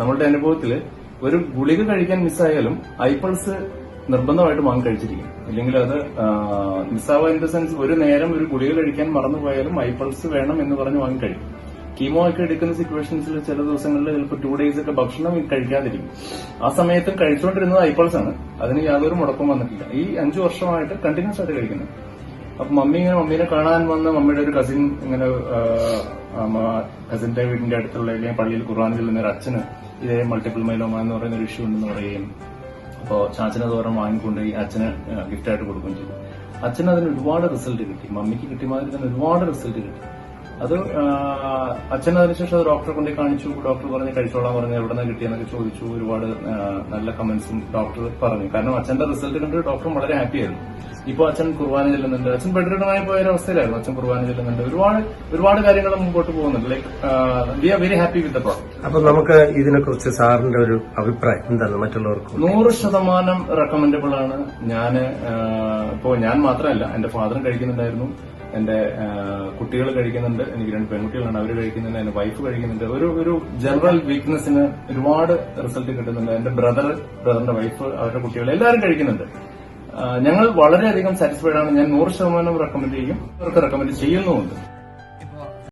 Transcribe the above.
നമ്മളുടെ അനുഭവത്തിൽ ഒരു ഗുളിക കഴിക്കാൻ മിസ്സായാലും ഐപ്പൾസ് നിർബന്ധമായിട്ട് വാങ്ങി കഴിച്ചിരിക്കും. ഇല്ലെങ്കിൽ അത് മിസ്സാവുക ഇൻ ദ സെൻസ് ഒരു നേരം ഒരു ഗുളിക കഴിക്കാൻ മറന്നുപോയാലും ഐപ്പൾസ് വേണം എന്ന് പറഞ്ഞ് വാങ്ങി കഴിക്കും. കീമോ ഒക്കെ എടുക്കുന്ന സിറ്റുവേഷൻസിൽ ചില ദിവസങ്ങളിൽ ചിലപ്പോൾ ടു ഡേയ്സ് ഒക്കെ ഭക്ഷണം കഴിക്കാതിരിക്കും. ആ സമയത്ത് കഴിച്ചുകൊണ്ടിരുന്നത് ഐപ്പൾസ് ആണ്. അതിന് യാതൊരു മുടക്കം വന്നിട്ടില്ല. ഈ അഞ്ചു വർഷമായിട്ട് കണ്ടിന്യൂസ് ആയിട്ട് കഴിക്കുന്നത് അപ്പൊ മമ്മി ഇങ്ങനെ മമ്മീനെ കാണാൻ വന്ന മമ്മിയുടെ ഒരു കസിൻ ഇങ്ങനെ കസിന്റെ വീടിന്റെ അടുത്തുള്ള അല്ലെങ്കിൽ പള്ളിയിൽ ഖുർആൻ ചെല്ലുന്ന ഒരു അച്ഛന് ഇതേ മൾട്ടിപ്പിൾ മൈലോമ എന്ന് പറയുന്ന ഒരു ഇഷ്യൂ ഉണ്ടെന്ന് പറയുകയും അപ്പോൾ ചാച്ചനെ തോരം വാങ്ങിക്കൊണ്ട് ഈ അച്ഛന് ഗിഫ്റ്റായിട്ട് കൊടുക്കുകയും ചെയ്തു. അച്ഛന് അതിന് ഒരുപാട് റിസൾട്ട് കിട്ടി. മമ്മിക്ക് കിട്ടിയ മാതിരി തന്നെ ഒരുപാട് റിസൾട്ട് കിട്ടി. അത് അച്ഛൻ അതിനുശേഷം അത് ഡോക്ടറെ കൊണ്ടേ കാണിച്ചു. ഡോക്ടർ പറഞ്ഞ് കഴിച്ചോളാൻ പറഞ്ഞു എവിടെ നിന്ന് കിട്ടിയെന്നൊക്കെ ചോദിച്ചു. ഒരുപാട് നല്ല കമന്റ്സും ഡോക്ടർ പറഞ്ഞു. കാരണം അച്ഛന്റെ റിസൾട്ട് കണ്ട് ഡോക്ടർ വളരെ ഹാപ്പി ആയിരുന്നു. ഇപ്പൊ അച്ഛൻ കുർബാന ചെല്ലുന്നുണ്ട്. അച്ഛൻ ബെഡ്രിഡനായി പോയ ഒരു അവസ്ഥയിലായിരുന്നു. അച്ഛൻ കുർബാന ചെല്ലുന്നുണ്ട്. ഒരുപാട് ഒരുപാട് കാര്യങ്ങൾ മുമ്പോട്ട് പോകുന്നുണ്ട്. Like we are very happy with the product അപ്പൊ നമുക്ക് ഇതിനെക്കുറിച്ച് സാറിന്റെ ഒരു അഭിപ്രായം എന്താണ് മറ്റുള്ളവർക്ക്? നൂറ് ശതമാനം റെക്കമെൻഡബിൾ ആണ്. ഞാൻ ഇപ്പോ ഞാൻ മാത്രമല്ല എന്റെ ഫാദറും കഴിക്കുന്നുണ്ടായിരുന്നു. എന്റെ കുട്ടികൾ കഴിക്കുന്നുണ്ട്. എനിക്ക് രണ്ട് പെൺകുട്ടികളാണ് അവർ കഴിക്കുന്നുണ്ട്. എന്റെ വൈഫ് കഴിക്കുന്നുണ്ട്. ഒരു ഒരു ജനറൽ വീക്ക്നെസ്സിന് ഒരുപാട് റിസൾട്ട് കിട്ടുന്നുണ്ട്. എന്റെ ബ്രദർ ബ്രദറിന്റെ വൈഫ് അവരുടെ കുട്ടികൾ എല്ലാവരും കഴിക്കുന്നുണ്ട്. ഞങ്ങൾ വളരെയധികം സാറ്റിസ്ഫൈഡ് ആണ്. ഞാൻ നൂറ് ശതമാനം റെക്കമെൻഡ് ചെയ്യും. അവർക്ക് റെക്കമെൻഡ് ചെയ്യുന്നുമുണ്ട്.